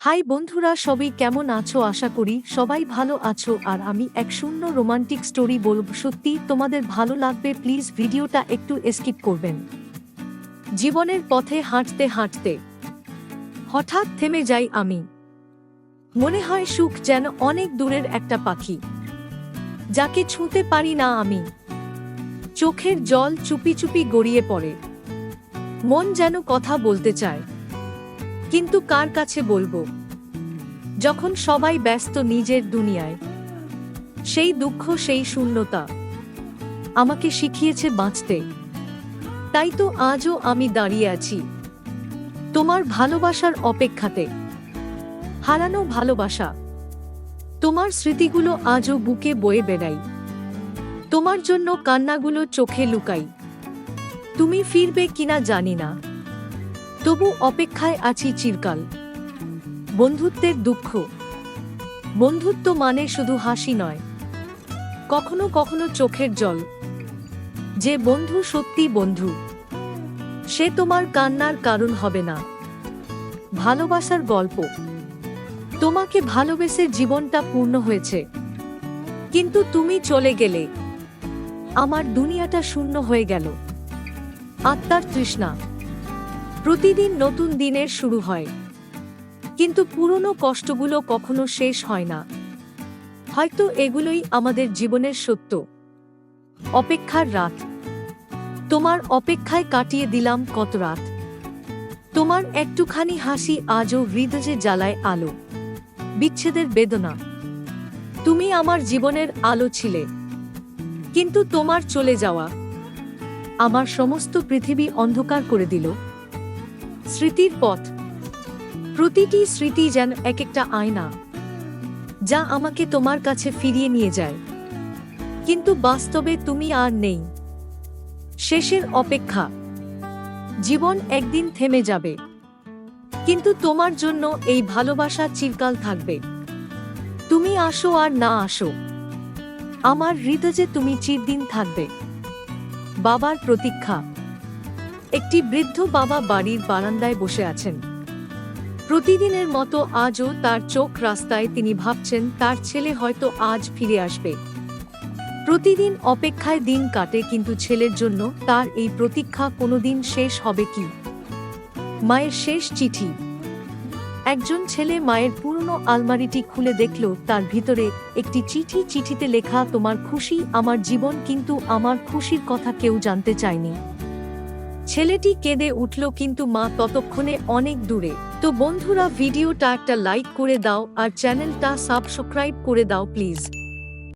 High বন্ধুরা, সবাই কেমন আছো? আশা করি সবাই ভালো আছো। আর আমি এক শূন্য রোমান্টিক স্টোরি বলব। সত্যি, তোমাদের ভালো লাগবে। প্লিজ ভিডিওটা একটু স্কিপ করবেন। জীবনের পথে হাঁটতে হাঁটতে। হঠাৎ থেমে যাই আমি। মনে হয় সুখ যেন অনেক দূরের একটা পাখি। যাকে ছুঁতে পারি না আমি। চোখের জল চুপি চুপি গড়িয়ে পড়ে। মন যেন কথা বলতে চায়। কিন্তু কার কাছে বলব? যখন সবাই ব্যস্ত নিজের দুনিয়ায়, সেই দুঃখ, সেই শূন্যতা আমাকে শিখিয়েছে বাঁচতে। তাই তো আজও আমি দাঁড়িয়ে আছি, তোমার ভালোবাসার অপেক্ষাতে। হারানো ভালোবাসা, তোমার স্মৃতিগুলো আজও বুকে বয়ে বেড়াই। তোমার জন্য কান্নাগুলো চোখে লুকাই। তুমি ফিরবে কিনা জানি না। তবু অপেক্ষায় আছি চিরকাল। বন্ধুত্বের দুঃখ। বন্ধুত্ব মানে শুধু হাসি নয়। কখনো কখনো চোখের জল। যে বন্ধু সত্যি বন্ধু। সে তোমার কান্নার কারণ হবে না। ভালোবাসার গল্প। তোমাকে ভালোবেসে জীবনটা পূর্ণ হয়েছে। কিন্তু তুমি চলে গেলে। আমার দুনিয়াটা শূন্য হয়ে গেল। আত্মার তৃষ্ণা। প্রতিদিন নতুন দিনের শুরু হয়। কিন্তু পুরনো কষ্টগুলো কখনো শেষ হয় না। হয়তো এগুলোই আমাদের জীবনের সত্য। অপেক্ষার রাত। তোমার অপেক্ষায় কাটিয়ে দিলাম কত রাত। তোমার একটুখানি হাসি আজও হৃদয়ে জ্বালায় আলো। বিচ্ছেদের বেদনা। তুমি আমার জীবনের আলো ছিলে। কিন্তু তোমার চলে যাওয়া। আমার সমস্ত পৃথিবী অন্ধকার করে দিল। স্মৃতির পথ। প্রতিটি স্মৃতি যেন এক একটা আয়না, যা আমাকে তোমার কাছে ফিরিয়ে নিয়ে যায়। কিন্তু বাস্তবে তুমি আর নেই। শেষের অপেক্ষা, জীবন একদিন থেমে যাবে। কিন্তু তোমার জন্য এই ভালোবাসা চিরকাল থাকবে। তুমি আসো আর না আসো, আমার হৃদয়ে তুমি চিরদিন থাকবে। বাবার প্রতীক্ষা। একটি বৃদ্ধ বাবা বাড়ির বারান্দায় বসে আছেন। প্রতিদিনের মতো আজও তার চোখ রাস্তায় তিনি ভাবছেন, তার ছেলে হয়তো আজ ফিরে আসবে। প্রতিদিন অপেক্ষায় দিন কাটে, কিন্তু ছেলের জন্য তার এই প্রতীক্ষা কোনোদিন শেষ হবে কি? মায়ের শেষ চিঠি। একজন ছেলে মায়ের পুরনো আলমারিটি খুলে দেখল, তার ভিতরে একটি চিঠি চিঠিতে লেখা, তোমার খুশি আমার জীবন, কিন্তু আমার খুশির কথা কেউ জানতে চায়নি। ছেলেটি কেঁদে উঠল কিন্তু মা ততক্ষণে অনেক দূরে। তো বন্ধুরা, ভিডিওটা একটা লাইক করে দাও আর চ্যানেলটা সাবস্ক্রাইব করে দাও প্লিজ